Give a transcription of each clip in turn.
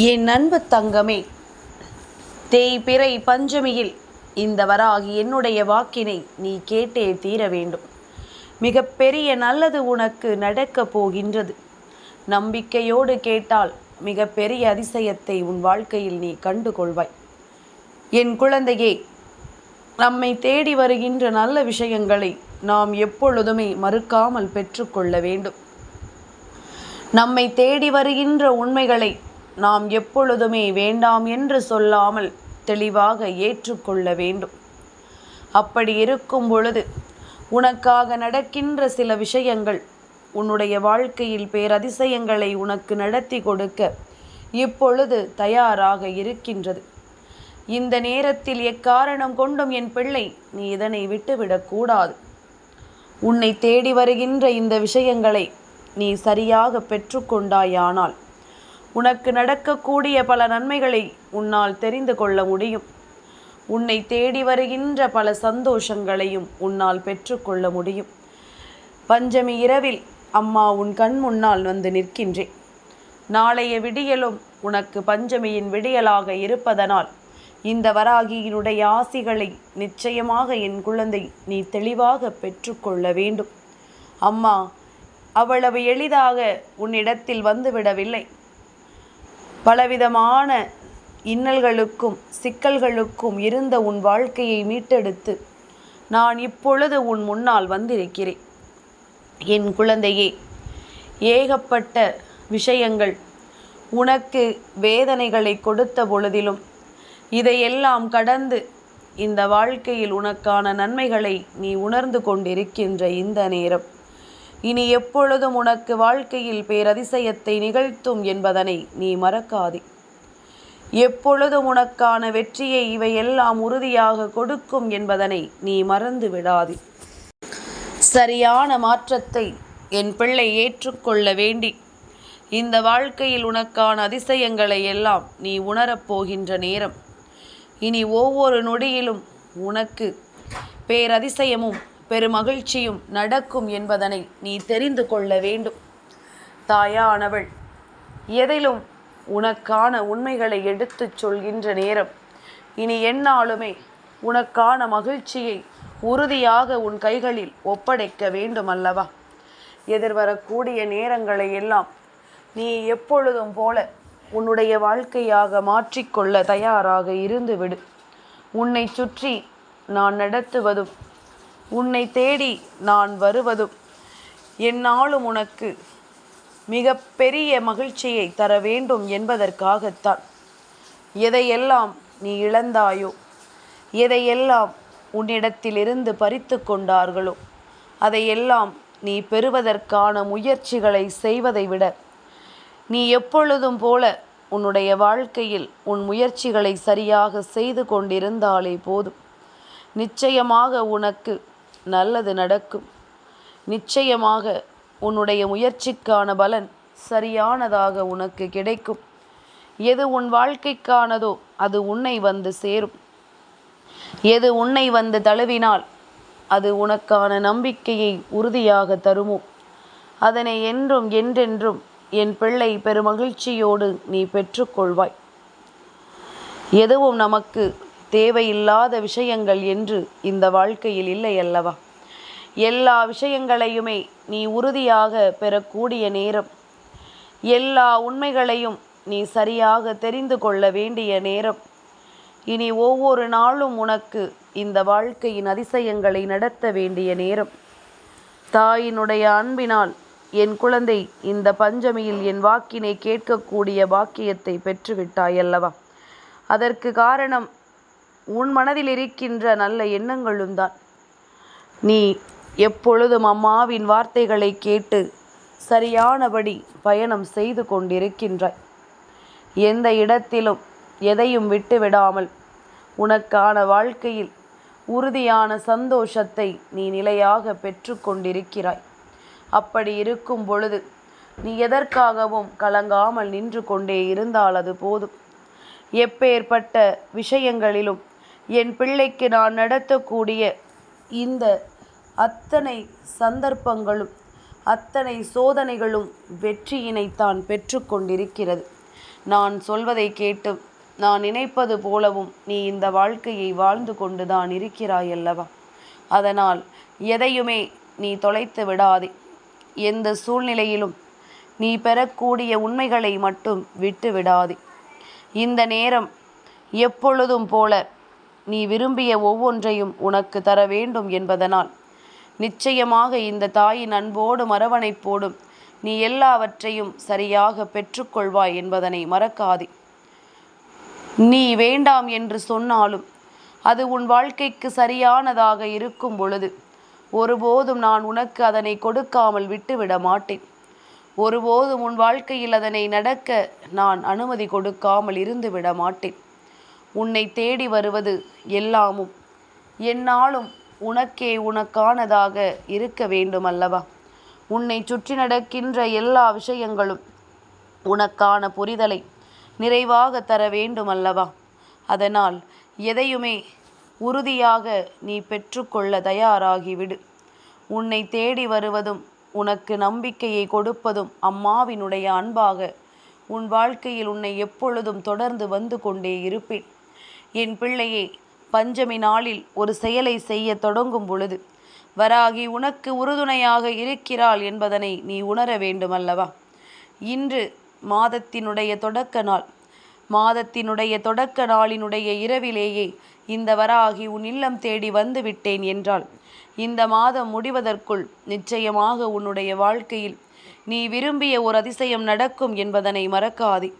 என் அன்பு தங்கமே தேய்பிறை பஞ்சமியில் இந்த வராகி என்னுடைய வாக்கினை நீ கேட்டே தீர வேண்டும். மிகப்பெரிய நல்லது உனக்கு நடக்கப் போகின்றது. நம்பிக்கையோடு கேட்டால் மிகப்பெரிய அதிசயத்தை உன் வாழ்க்கையில் நீ கண்டு கொள்வாய் என் குழந்தையே நம்மை தேடி வருகின்ற நல்ல விஷயங்களை நாம் எப்பொழுதுமே மறுக்காமல் பெற்றுக்கொள்ள வேண்டும். நம்மை தேடி வருகின்ற உண்மைகளை நாம் எப்பொழுதுமே வேண்டாம் என்று சொல்லாமல் தெளிவாக ஏற்றுக்கொள்ள வேண்டும். அப்படி இருக்கும் பொழுது உனக்காக நடக்கின்ற சில விஷயங்கள் உன்னுடைய வாழ்க்கையில் பேரதிசயங்களை உனக்கு நடத்தி கொடுக்க இப்பொழுது தயாராக இருக்கின்றது. இந்த நேரத்தில் எக்காரணம் கொண்டும் என் பிள்ளை நீ இதனை விட்டுவிடக்கூடாது உன்னை தேடி வருகின்ற இந்த விஷயங்களை நீ சரியாக பெற்றுக்கொண்டாயானால் உனக்கு நடக்கக்கூடிய பல நன்மைகளை உன்னால் தெரிந்து கொள்ள முடியும். உன்னை தேடி வருகின்ற பல சந்தோஷங்களையும் உன்னால் பெற்றுக்கொள்ள முடியும். பஞ்சமி இரவில் அம்மா உன் கண் முன்னால் வந்து நிற்கின்றேன் நாளைய விடியலும் உனக்கு பஞ்சமியின் விடியலாக இருப்பதனால் இந்த வராகியினுடைய ஆசிகளை நிச்சயமாக என் குழந்தை நீ தெளிவாக பெற்றுக்கொள்ள வேண்டும். அம்மா அவ்வளவு எளிதாக உன்னிடத்தில் வந்துவிடவில்லை. பலவிதமான இன்னல்களுக்கும் சிக்கல்களுக்கும் இருந்த உன் வாழ்க்கையை மீட்டெடுத்து நான் இப்பொழுது உன் முன்னால் வந்திருக்கிறேன். என் குழந்தையே ஏகப்பட்ட விஷயங்கள் உனக்கு வேதனைகளை கொடுத்த பொழுதிலும் இதையெல்லாம் கடந்து இந்த வாழ்க்கையில் உனக்கான நன்மைகளை நீ உணர்ந்து கொண்டிருக்கின்ற இந்த நேரம். இனி எப்பொழுதும் உனக்கு வாழ்க்கையில் பேரதிசயத்தை நிகழ்த்தும் என்பதனை நீ மறக்காதே. எப்பொழுதும் உனக்கான வெற்றியை இவையெல்லாம் உறுதியாக கொடுக்கும் என்பதனை நீ மறந்து விடாதே. சரியான மாற்றத்தை என் பிள்ளை ஏற்றுக்கொள்ள வேண்டி இந்த வாழ்க்கையில் உனக்கான அதிசயங்களை எல்லாம் நீ உணரப்போகின்ற நேரம். இனி ஒவ்வொரு நொடியிலும் உனக்கு பேரதிசயமும் பெருமகிழ்ச்சியும் நடக்கும் என்பதனை நீ தெரிந்து கொள்ள வேண்டும். தாயானவள் எதிலும் உனக்கான உண்மைகளை எடுத்துச் சொல்கின்ற நேரம். இனி என்னாலுமே உனக்கான மகிழ்ச்சியை உறுதியாக உன் கைகளில் ஒப்படைக்க வேண்டும் அல்லவா எதிர்வரக்கூடிய நேரங்களை எல்லாம் நீ எப்பொழுதும் போல உன்னுடைய வாழ்க்கையாக மாற்றிக்கொள்ள தயாராக இருந்துவிடு. உன்னை சுற்றி நான் நடத்துவதும் உன்னை தேடி நான் வருவதும் என்னாலும் உனக்கு மிக பெரிய மகிழ்ச்சியை தர வேண்டும் என்பதற்காகத்தான். எதையெல்லாம் நீ இழந்தாயோ எதையெல்லாம் உன்னிடத்திலிருந்து பறித்து கொண்டார்களோ அதையெல்லாம் நீ பெறுவதற்கான முயற்சிகளை செய்வதை விட நீ எப்பொழுதும் போல உன்னுடைய வாழ்க்கையில் உன் முயற்சிகளை சரியாக செய்து கொண்டிருந்தாலே போதும். நிச்சயமாக உனக்கு நல்லது நடக்கும். நிச்சயமாக உன்னுடைய முயற்சிக்கான பலன் சரியானதாக உனக்கு கிடைக்கும். எது உன் வாழ்க்கைக்கானதோ அது உன்னை வந்து சேரும். எது உன்னை வந்து தழுவினால் அது உனக்கான நம்பிக்கையை உறுதியாக தருமோ? அதனை என்றும் என்றென்றும் என் பிள்ளை பெருமகிழ்ச்சியோடு நீ பெற்றுக்கொள்வாய். எதுவும் நமக்கு தேவையில்லாத விஷயங்கள் என்று இந்த வாழ்க்கையில் இல்லை அல்லவா? எல்லா விஷயங்களையுமே நீ உறுதியாக பெறக்கூடிய நேரம். எல்லா உண்மைகளையும் நீ சரியாக தெரிந்து கொள்ள வேண்டிய நேரம். இனி ஒவ்வொரு நாளும் உனக்கு இந்த வாழ்க்கையின் அதிசயங்களை நடத்த வேண்டிய நேரம். தாயினுடைய அன்பினால் என் குழந்தை இந்த பஞ்சமியில் என் வாக்கினை கேட்கக்கூடிய பாக்கியத்தை பெற்றுவிட்டாய் அல்லவா? அதற்கு காரணம் உன் மனதில் இருக்கின்ற நல்ல எண்ணங்களும் தான். நீ எப்பொழுதும் அம்மாவின் வார்த்தைகளை கேட்டு சரியானபடி பயணம் செய்து கொண்டிருக்கின்றாய். எந்த இடத்திலும் எதையும் விட்டுவிடாமல் உனக்கான வாழ்க்கையில் உறுதியான சந்தோஷத்தை நீ நிலையாக பெற்று கொண்டிருக்கிறாய். அப்படி இருக்கும் பொழுது நீ எதற்காகவும் கலங்காமல் நின்று கொண்டே இருந்தால் அது போதும். எப்பேற்பட்ட விஷயங்களிலும் என் பிள்ளைக்கு நான் நடத்தக்கூடிய இந்த அத்தனை சந்தர்ப்பங்களும் அத்தனை சோதனைகளும் வெற்றியினைத்தான் தான் பெற்றுக்கொண்டிருக்கிறது நான் சொல்வதை கேட்டு நான் நினைப்பது போலவும் நீ இந்த வாழ்க்கையை வாழ்ந்து கொண்டுதான் இருக்கிறாய் அல்லவா அதனால் எதையுமே நீ தொலைத்து விடாதே. எந்த சூழ்நிலையிலும் நீ பெறக்கூடிய உண்மைகளை மட்டும் விட்டு விடாதே. இந்த நேரம் எப்பொழுதும் போல நீ விரும்பிய ஒவ்வொன்றையும் உனக்கு தர வேண்டும் என்பதனால். நிச்சயமாக இந்த தாயின் அன்போடும் அரவணைப்போடும் நீ எல்லாவற்றையும் சரியாக பெற்றுக்கொள்வாய் என்பதனை மறக்காதே. நீ வேண்டாம் என்று சொன்னாலும் அது உன் வாழ்க்கைக்கு சரியானதாக இருக்கும் பொழுது ஒருபோதும் நான் உனக்கு அதனை கொடுக்காமல் விட்டுவிட மாட்டேன். ஒருபோதும் உன் வாழ்க்கையில் அதனை நடக்க நான் அனுமதி கொடுக்காமல் இருந்து விட மாட்டேன். உன்னை தேடி வருவது எல்லாமும். என்னாலும் உனக்கே உனக்கானதாக இருக்க வேண்டும் அல்லவா உன்னை சுற்றி நடக்கின்ற எல்லா விஷயங்களும் உனக்கான புரிதலை நிறைவாக தர வேண்டும் அல்லவா அதனால் எதையுமே உறுதியாக நீ பெற்றுக்கொள்ள தயாராகிவிடு. உன்னை தேடி வருவதும் உனக்கு நம்பிக்கையை கொடுப்பதும் அம்மாவினுடைய அன்பாக உன் வாழ்க்கையில் உன்னை எப்பொழுதும் தொடர்ந்து வந்து கொண்டே இருப்பேன். என் பிள்ளையே பஞ்சமி நாளில் ஒரு செயலை செய்ய தொடங்கும் பொழுது வராகி உனக்கு உறுதுணையாக இருக்கிறாள் என்பதனை நீ உணர வேண்டுமல்லவா? இன்று மாதத்தினுடைய தொடக்க நாள். மாதத்தினுடைய தொடக்க நாளினுடைய இரவிலேயே இந்த வராகி உன் இல்லம் தேடி வந்து விட்டேன் என்றால் இந்த மாதம் முடிவதற்குள் நிச்சயமாக உன்னுடைய வாழ்க்கையில் நீ விரும்பிய ஒரு அதிசயம் நடக்கும் என்பதனை மறக்காதே.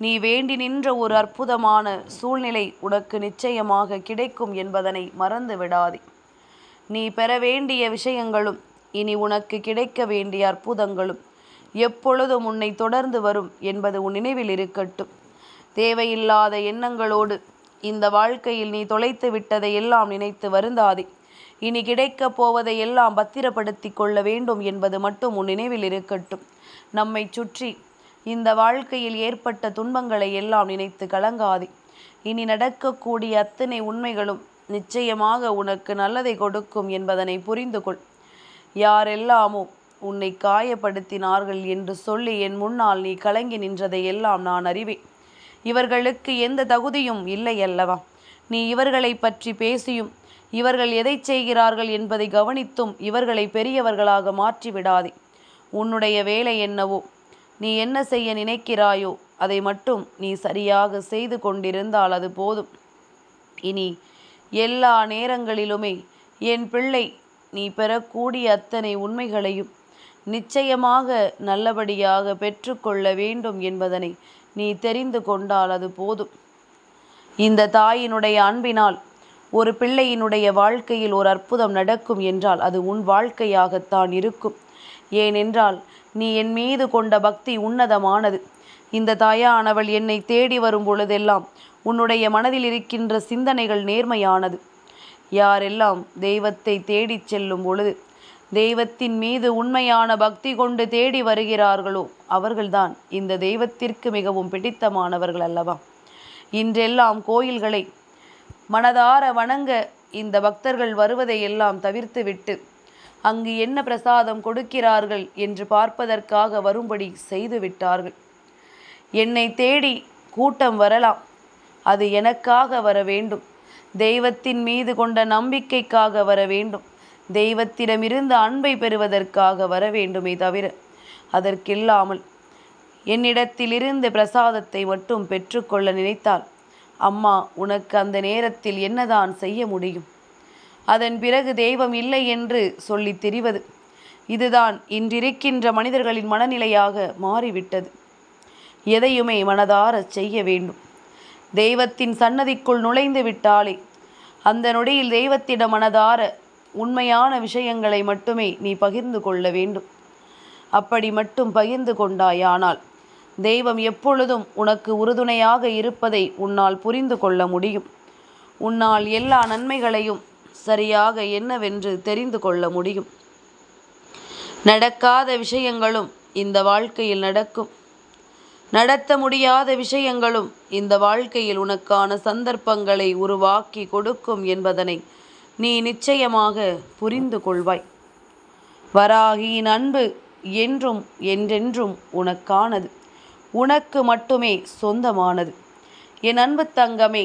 நீ வேண்டி நின்ற ஒரு அற்புதமான சூழ்நிலை உனக்கு நிச்சயமாக கிடைக்கும் என்பதனை மறந்து விடாதே நீ பெற வேண்டிய விஷயங்களும் இனி உனக்கு கிடைக்க வேண்டிய அற்புதங்களும் எப்பொழுதும் உன்னை தொடர்ந்து வரும் என்பது உன் நினைவில் இருக்கட்டும். தேவையில்லாத எண்ணங்களோடு இந்த வாழ்க்கையில் நீ தொலைத்து விட்டதை எல்லாம் நினைத்து வருந்தாதே. இனி கிடைக்கப் போவதை எல்லாம் பத்திரப்படுத்தி கொள்ள வேண்டும் என்பது மட்டும் உன் நினைவில் இருக்கட்டும். நம்மை சுற்றி இந்த வாழ்க்கையில் ஏற்பட்ட துன்பங்களை எல்லாம் நினைத்து கலங்காதே. இனி நடக்கக்கூடிய அத்தனை உண்மைகளும் நிச்சயமாக உனக்கு நல்லதை கொடுக்கும் என்பதனை புரிந்து கொள். யாரெல்லாமோ உன்னை காயப்படுத்தினார்கள் என்று சொல்லி என் முன்னால் நீ கலங்கி நின்றதை எல்லாம் நான் அறிவேன். இவர்களுக்கு எந்த தகுதியும் இல்லை அல்லவா? நீ இவர்களை பற்றி பேசியும் இவர்கள் எதை செய்கிறார்கள் என்பதை கவனித்தும் இவர்களை பெரியவர்களாக மாற்றி விடாதே உன்னுடைய வேலை என்னவோ நீ என்ன செய்ய நினைக்கிறாயோ அதை மட்டும் நீ சரியாக செய்து கொண்டிருந்தால் அது போதும். இனி எல்லா நேரங்களிலுமே என் பிள்ளை நீ பெறக்கூடிய அத்தனை உண்மைகளையும் நிச்சயமாக நல்லபடியாக பெற்றுக்கொள்ள வேண்டும் என்பதனை நீ தெரிந்து கொண்டால் அது போதும். இந்த தாயினுடைய அன்பினால் ஒரு பிள்ளையினுடைய வாழ்க்கையில் ஒரு அற்புதம் நடக்கும் என்றால் அது உன் வாழ்க்கையாகத்தான் இருக்கும். ஏனென்றால் நீ என் மீது கொண்ட பக்தி உன்னதமானது. இந்த தாயானவள் என்னை தேடி வரும் பொழுதெல்லாம் உன்னுடைய மனதில் இருக்கின்ற சிந்தனைகள் நேர்மையானது. யாரெல்லாம் தெய்வத்தை தேடிச் செல்லும் பொழுது தெய்வத்தின் மீது உண்மையான பக்தி கொண்டு தேடி வருகிறார்களோ அவர்கள்தான் இந்த தெய்வத்திற்கு மிகவும் பிடித்தமானவர்கள் அல்லவா? இன்றெல்லாம் கோயில்களை மனதார வணங்க இந்த பக்தர்கள் வருவதை எல்லாம் தவிர்த்துவிட்டு அங்கு என்ன பிரசாதம் கொடுக்கிறார்கள் என்று பார்ப்பதற்காக வரும்படி செய்து விட்டார்கள். என்னை தேடி கூட்டம் வரலாம். அது எனக்காக வர வேண்டும். தெய்வத்தின் மீது கொண்ட நம்பிக்கைக்காக வர வேண்டும். தெய்வத்திடமிருந்து அன்பை பெறுவதற்காக வர வேண்டுமே தவிர அதற்கில்லாமல் என்னிடத்திலிருந்து பிரசாதத்தை மட்டும் பெற்றுக்கொள்ள நினைத்தால் அம்மா உனக்கு அந்த நேரத்தில் என்னதான் செய்ய முடியும்? அதன் பிறகு தெய்வம் இல்லை என்று சொல்லி திரிவது. இதுதான் இன்றிருக்கின்ற மனிதர்களின் மனநிலையாக மாறிவிட்டது. எதையுமே மனதார செய்ய வேண்டும். தெய்வத்தின் சன்னதிக்குள் நுழைந்து விட்டாலே அந்த நொடியில் தெய்வத்திடம் மனதார உண்மையான விஷயங்களை மட்டுமே நீ பகிர்ந்து கொள்ள வேண்டும். அப்படி மட்டும் பகிர்ந்து கொண்டாயானால் தெய்வம் எப்பொழுதும் உனக்கு உறுதுணையாக இருப்பதை உன்னால் புரிந்து கொள்ள முடியும். உன்னால் எல்லா நன்மைகளையும் சரியாக என்னவென்று தெரிந்து கொள்ள முடியும். நடக்காத விஷயங்களும் இந்த வாழ்க்கையில் நடக்கும். நடத்த முடியாத விஷயங்களும் இந்த வாழ்க்கையில் உனக்கான சந்தர்ப்பங்களை உருவாக்கி கொடுக்கும் என்பதனை நீ நிச்சயமாக புரிந்து கொள்வாய். வராகியின் அன்பு என்றும் என்றென்றும் உனக்கானது. உனக்கு மட்டுமே சொந்தமானது. என் அன்பு தங்கமே